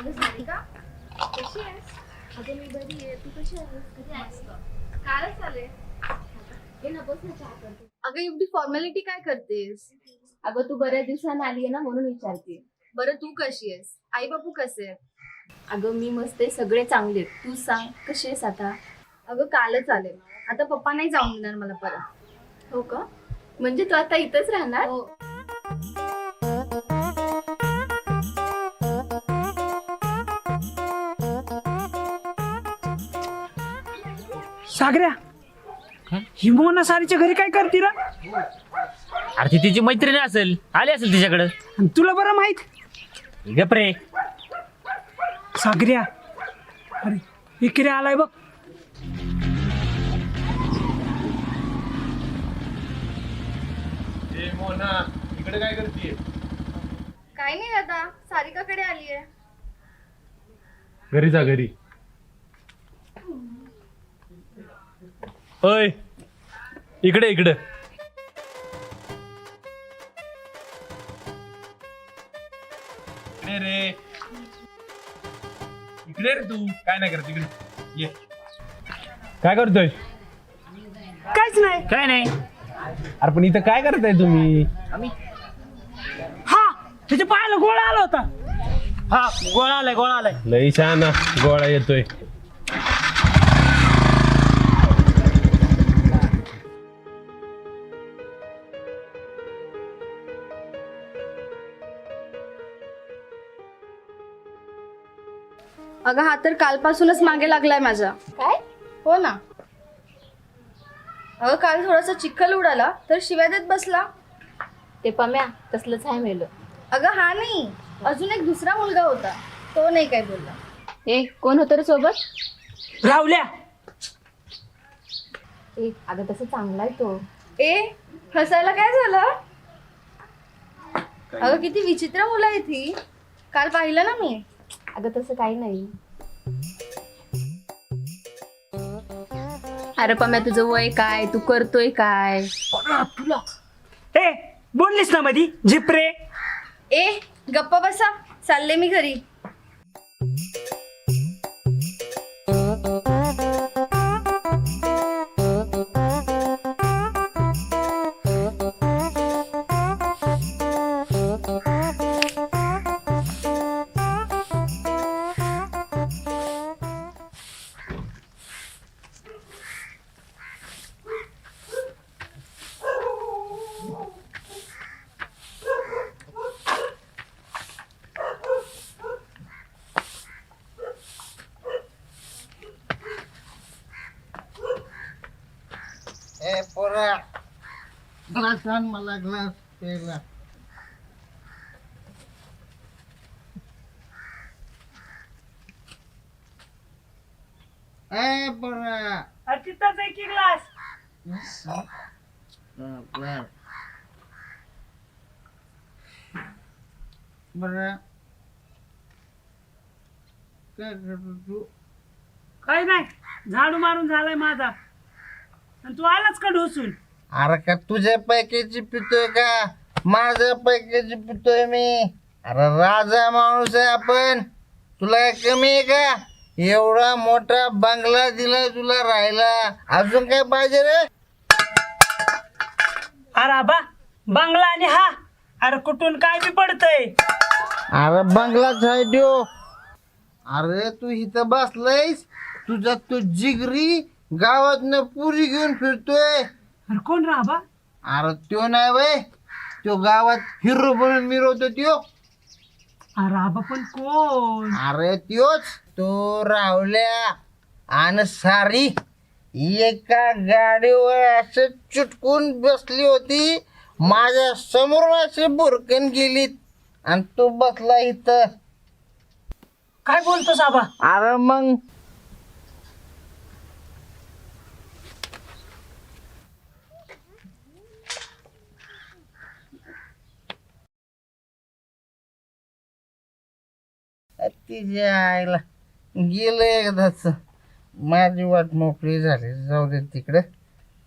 अगं सारिका कशी आहेस? अगं मी बरी आहे. तू कशी आहेस? कधी कालच आले. हे ना चहा करते. अगं एवढी फॉर्मॅलिटी काय करतेस? अगं तू बऱ्याच दिवसांनी आली आहे ना म्हणून विचारते. बरं तू कशी आहेस? आई बापू कसे आहेत? अगं मी मस्त आहे. सगळे चांगले आहेत. तू सांग कशी आहेस आता? अगं कालच आले. आता पप्पा नाही जाऊन देणार मला परत. हो का? म्हणजे तू आता इथंच राहणार? सागऱ्या ही? मोना सारीच्या घरी काय करते रा? अरे ती तिची मैत्रीण असेल. आली असेल तिच्याकडं. आणि तुला बरं माहीत? गपरे सागऱ्या अरे इकडे आलाय बघ. ए मोना इकडे काय करते काय नाही आता सारिकाकडे आली आहे घरी जा घरी. होय इकडे इकडे. इकडे रे. इकडे रे तू. काय नाही करत इकडे. ये. काय करतोय? काहीच नाही. काय नाही. अरे पण इथं काय करताय तुम्ही? हा त्याच्या पायाला गोळा आला होता. हा गोळा आलाय गोळा आलाय. लई छान गोळा येतोय. अगं हा तर कालपासूनच मागे लागलाय माझा. काय? हो ना. अगं काल थोडासा चिखल उडाला तर शिव्या देत बसला. ते पम्या तसलंच आहे मेलं. अगं हा नाही. अजून एक दुसरा मुलगा होता. तो नाही काय बोलला. ए कोण होतं रे सोबत? रावल्या ए अगं तसं चांगला आहे तो. ए हसायला काय झालं? अगं किती विचित्र मुलं आहे ती काल पाहिलं ना मी. अगं तसं काही नाही. अरे पम्या तुझं वय काय? तू करतोय काय? ए बोललीस ना मधी? झिपरे? ए गप्पा बसा. चालले मी घरी. ग्लास आण मला ग्लास प्यायला ए पोरा अरे तिथंच आहे की ग्लास बर बरं काय करतो तू काही नाही झाडू मारून झालाय माझा. आणि तू आलाच का ढोसून? अरे का तुझ्या पैकीची पितोय का? माझ्या पैकीची पितोय मी. अरे राजा माणूस आहे आपण. तुला काय कमी आहे का? एवढा मोठा बंगला दिलाय तुला राहायला. अजून काय पाहिजे रे? अरे आबा बंगला आणि हा. अरे कुठून काय बी पडतंय? अरे बंगलाच आहे त्यो. अरे तू इथं बसलायस? तुझा तो जिगरी गावात पुरी घेऊन फिरतोय. अरे कोण रा आबा? अरे त्यो नाही वय. तो गावात हिरो बनून मिरवतो त्यो. अरे आबा पण कोण? अरे त्योच. तो रावल्या आणि सारी एका गाडीवर असं चुटकून बसली होती. माझ्या समोरून अशी बुरकन गेली. आणि तू बसला इथं. काय बोलतोस आबा? अरे मग तिच्या आईला गेलं एकदाच. माझी वाट मोकळी झाली. जाऊ दे तिकडे.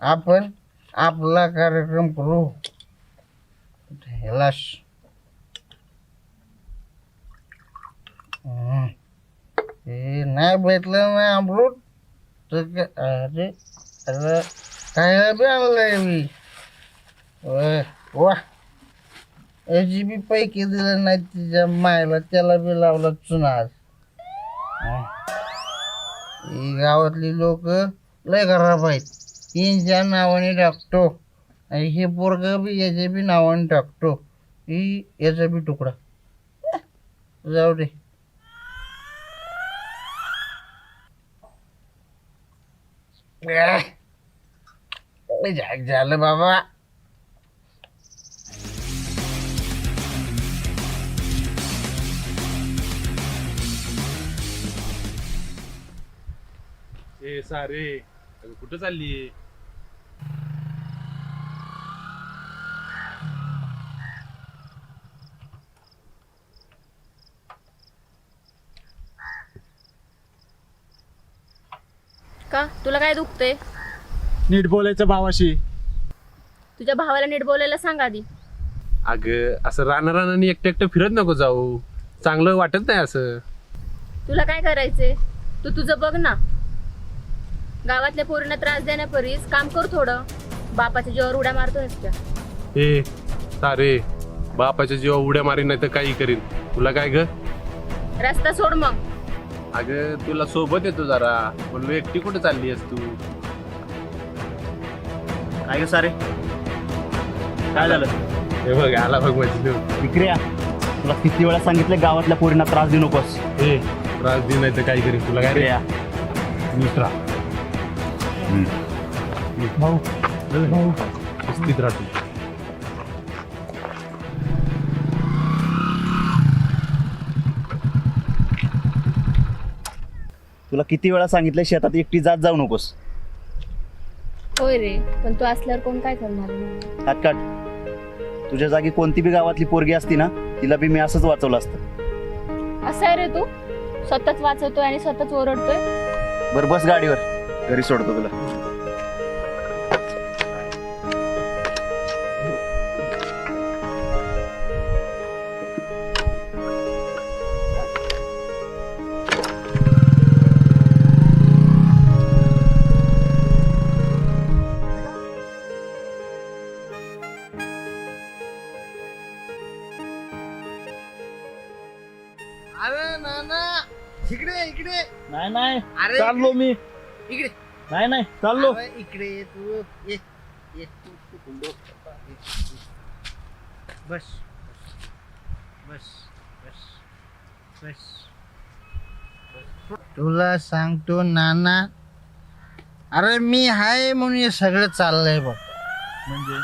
आपण आपला कार्यक्रम करू. हेलाश हे नाही भेटलं ना अमृत? तर अरे अरे काय बी आणलंय मी? वा. याची बी पैकी दिलं नाही तिच्या मायला त्याला बी लावला चुनार ही गावातली लोक लय खराब आहेत. यांच्या नावाने टाकतो. आणि हे पोरग बी याच्या बी नावाने टाकतो. ही याचा बी तुकडा. जाऊ दे. लय झाक झालं बाबा. ए सारे. अगं कुठं चालली? का? तुला काय दुखते नीट बोलायचं भावाशी. तुझ्या भावाला नीट बोलायला सांग आधी. अगं असं राणा राणाने एकटं एकटं फिरत नको जाऊ. चांगलं वाटत नाही असं. तुला काय करायचंय? तू तुझं बघ ना. गावातल्या पोरींना त्रास देण्यापरीस काम कर थोडं. बापाच्या जीवावर उड्या मारतो त्या ए सारे बापाच्या जीवा उड्या मारीन नाही तर काही करीन. तुला काय ग? रस्ता सोड मग. अगं तुला सोबत येतो जरा. म्हणलो एकटी कुठे चालली आहेस तू? काय ग सारे? काय झालं? हे बघ आला बघ माझी विक्रिया तुला किती वेळा सांगितलं गावातल्या पोरींना त्रास देऊ नकोस. ए त्रास दे नाही तर काय करीन. तुला काय रे? मित्रा भाऊ भाऊ स्थित राहतो तुला किती वेळा सांगितलं शेतात एकटी जात जाऊ नकोस. होय रे पण तू असल्यावर कोण काय करणार? काट काट तुझ्या जागी कोणती बी गावातली पोरगी असती ना तिला बी मी असंच वाचवलं असतं. असं आहे रे तू? स्वतःच वाचवतोय आणि स्वतःच ओरडतोय? बरं बस गाडीवर. घरी सोडतो तुला. अरे नाना इकडे इकडे. नाही नाही. अरे चाललो मी. इकडे. नाही नाही चाललो. अरे इकडे ये तू. ये ये. बस बस बस बस तुला सांगतो नाना. अरे मी आहे म्हणून हे सगळं चाललंय बघ. म्हणजे?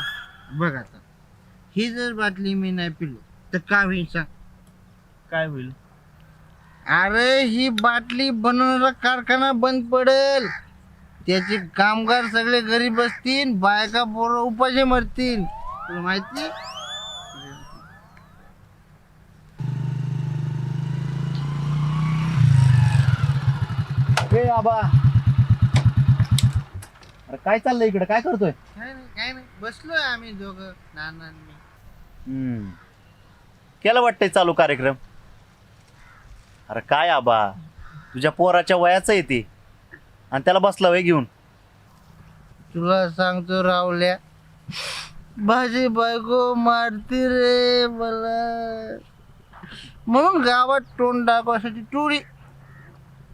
बघ आता. ही जर बाटली मी नाही पिलो तर का होईल सांग. काय होईल? अरे ही बाटली बनवणारा कारखाना बंद पडेल. त्याचे कामगार सगळे घरी बसतील बायका पोरं उपाशी मरतील. तुला माहिती? आबा. अरे काय चाललंय इकडे? काय करतोय? काय नाही काय नाही. बसलोय आम्ही दोघं नाना आणि मी. हम्म. केलं वाटतंय चालू कार्यक्रम? अरे काय आबा? तुझ्या पोराच्या वयाचं आहे ते. आणि त्याला बसला वय घेऊन. तुला सांगतो रावल्या भाजी बायको मारती रे मला. म्हणून गावात तोंड दाखवासाठी टोळी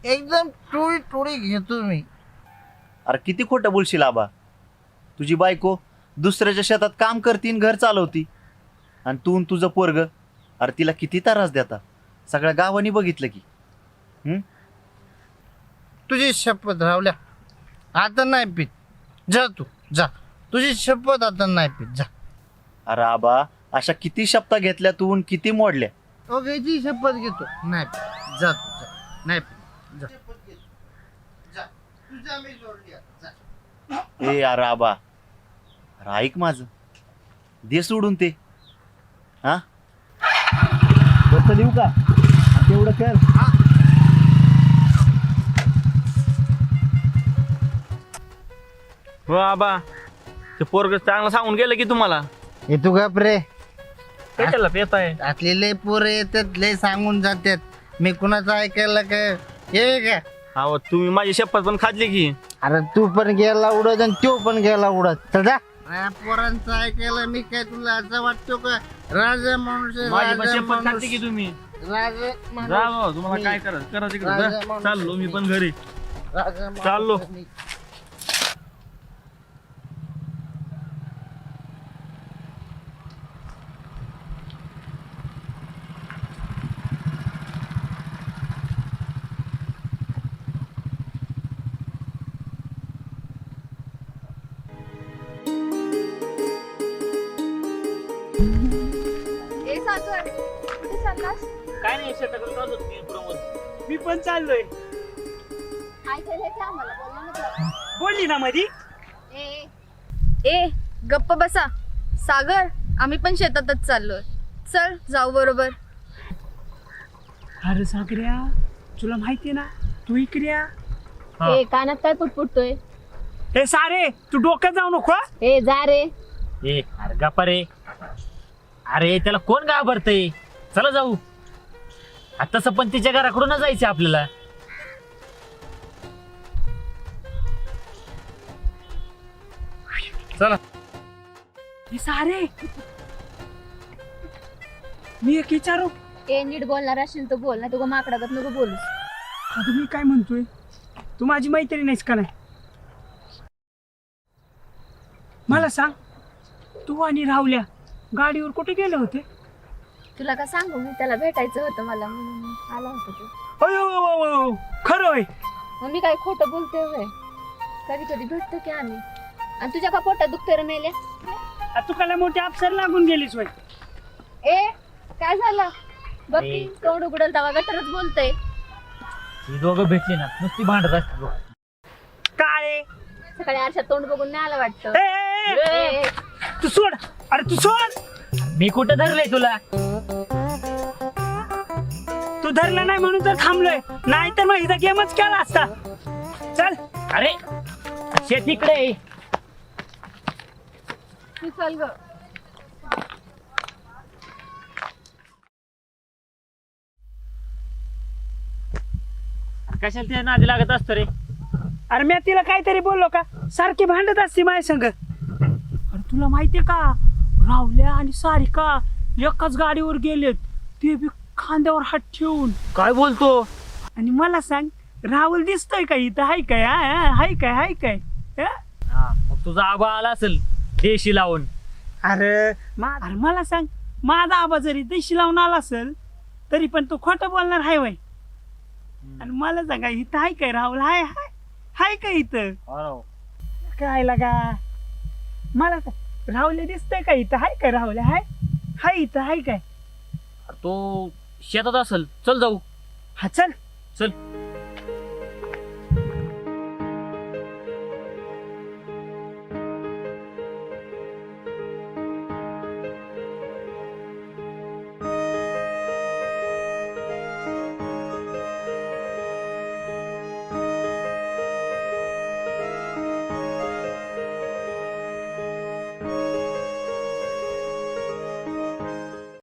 एकदम टोळी टोळी घेतो मी. अरे किती खोटं बोलशील आबा? तुझी बायको दुसऱ्याच्या शेतात काम करती आणि घर चालवती. आणि तू आणि तुझं पोरग अरे तिला किती त्रास देता? सगळ्या गावानी बघितलं की. हम्म? तुझी शपथ रावल्या. आता नाही पित. जा तू जा. तुझी शपथ आता नाही पित. जा. अरे आबा अशा किती शब्दा घेतल्या तू आणि किती मोडल्या? ओकेची शपथ घेतो. नाही पित. जा तू जा. नाही जा. जा. तुझा मी सोडली आता. जा. ए अरे आबा. अरे ऐक माझं. दे सोडून ते. हा? बस देऊ का? तेवढं कर. हो आबा. ते पोरग चांगलं सांगून गेलं की तुम्हाला. हे तू गप रे. कशाला पेताय असले लय पोरं येतात लय सांगून जातात. मी कुणाचं ऐकायला काय ये का अहो तुम्ही माझी शपथ पण खाल्ली की. अरे तू पण गेला उडत आणि तो पण गेला उडत. चल जा. पोरांचं ऐकायला मी काय तुला असं वाटतो का? राजा माणूस आहे, माझी पण राजा शपथ माणूस. की तुम्ही. राजा माणूस. जा भाऊ, तुम्हाला मी. काय करा करा तिकडे राजा जा. माणूस. चाललो मी पण घरी राजा माणूस चाललो. मी. ए कुठे चाललास काय नाही शेताकडे चाललो होतो मी पण चाललोय. आम्हाला बोलला ना तुला. बोलली ना मधी. ए. ए गप्प बसा. सागर आम्ही पण शेतातच चाललोय. चल जाऊ बरोबर. अरे सागऱ्या तुला माहितीये ना तू इकड्या हा. ए कानात काय पुटपुटतोय हे सारे तू डोक्यात जाऊ नको हा? ए जा रे. ए अरे गप्पा रे. अरे त्याला कोण घाबरतय? चला जाऊ. आता तसं पण तिच्या घराकडूनच जायचं आपल्याला. चला. हे सारे. मी एक विचारू? ए नीट बोलणार असेल तर बोल ना तुला माकडागत नको बोलूस. आता मी काय म्हणतोय? तू माझी मैत्रीण आहेस का नाही? मला सांग तू आणि राहुल्या गाडीवर कुठे गेले होते? तुला का सांगू मी त्याला भेटायचं होतं मला म्हणून. आला होता तू. अयो अयो, अयो, खरं होय? मग मी काय खोटं बोलते होय? कधी कधी भेटतो की आम्ही. आणि तुझ्या का पोटात दुखते रे मेल्या? आ, तू मोठी अफसर लागून गेलीस होय. ए काय झालं? बघ तोंड उघडल तेव्हा गटरच बोलतय. ही दोघं भेटली ना नुसती भांडत असतात बघ. काळे सकाळी आरशात तोंड बघून नाही आलं वाटतं. ए, ए, ए, ए, ए, तू सोड. अरे तू सोड. मी कुठं धरलंय तुला? तू धरला नाही म्हणून तर थांबलोय. नाही तर मग इथं गेमच केला असता. चल. अरे शेत इकडे आहे. तू चल ग. कशाला त्या नादी लागत असतो रे? अरे मी तिला काहीतरी बोललो का? सारखी भांडत असते माझ्या संग. अरे तुला माहितीये का? राहुल्या आणि सारिका एकाच गाडीवर गेलेत. ते बी खांद्यावर हात ठेवून. काय बोलतो? आणि मला सांग राहुल दिसतोय का इथं? हाय काय? हा, हा, हाय काय? हाय काय? हा? हा मग तुझा आबा आला असेल देशी लावून. अरे मा- अरे मला सांग माझा आबा जरी देशी लावून आला असेल तरी पण तू खोटं बोलणार हाय वय. आणि मला सांगा इथं हाय काय राहुल? हाय हाय हाय काय इथं? काय लागा? मला सांग, राहुल दिसतंय का इथं? हाय काय राहुल? हाय? हाय इथं हाय काय? तो शेतात असेल. चल जाऊ. हा चल. चल.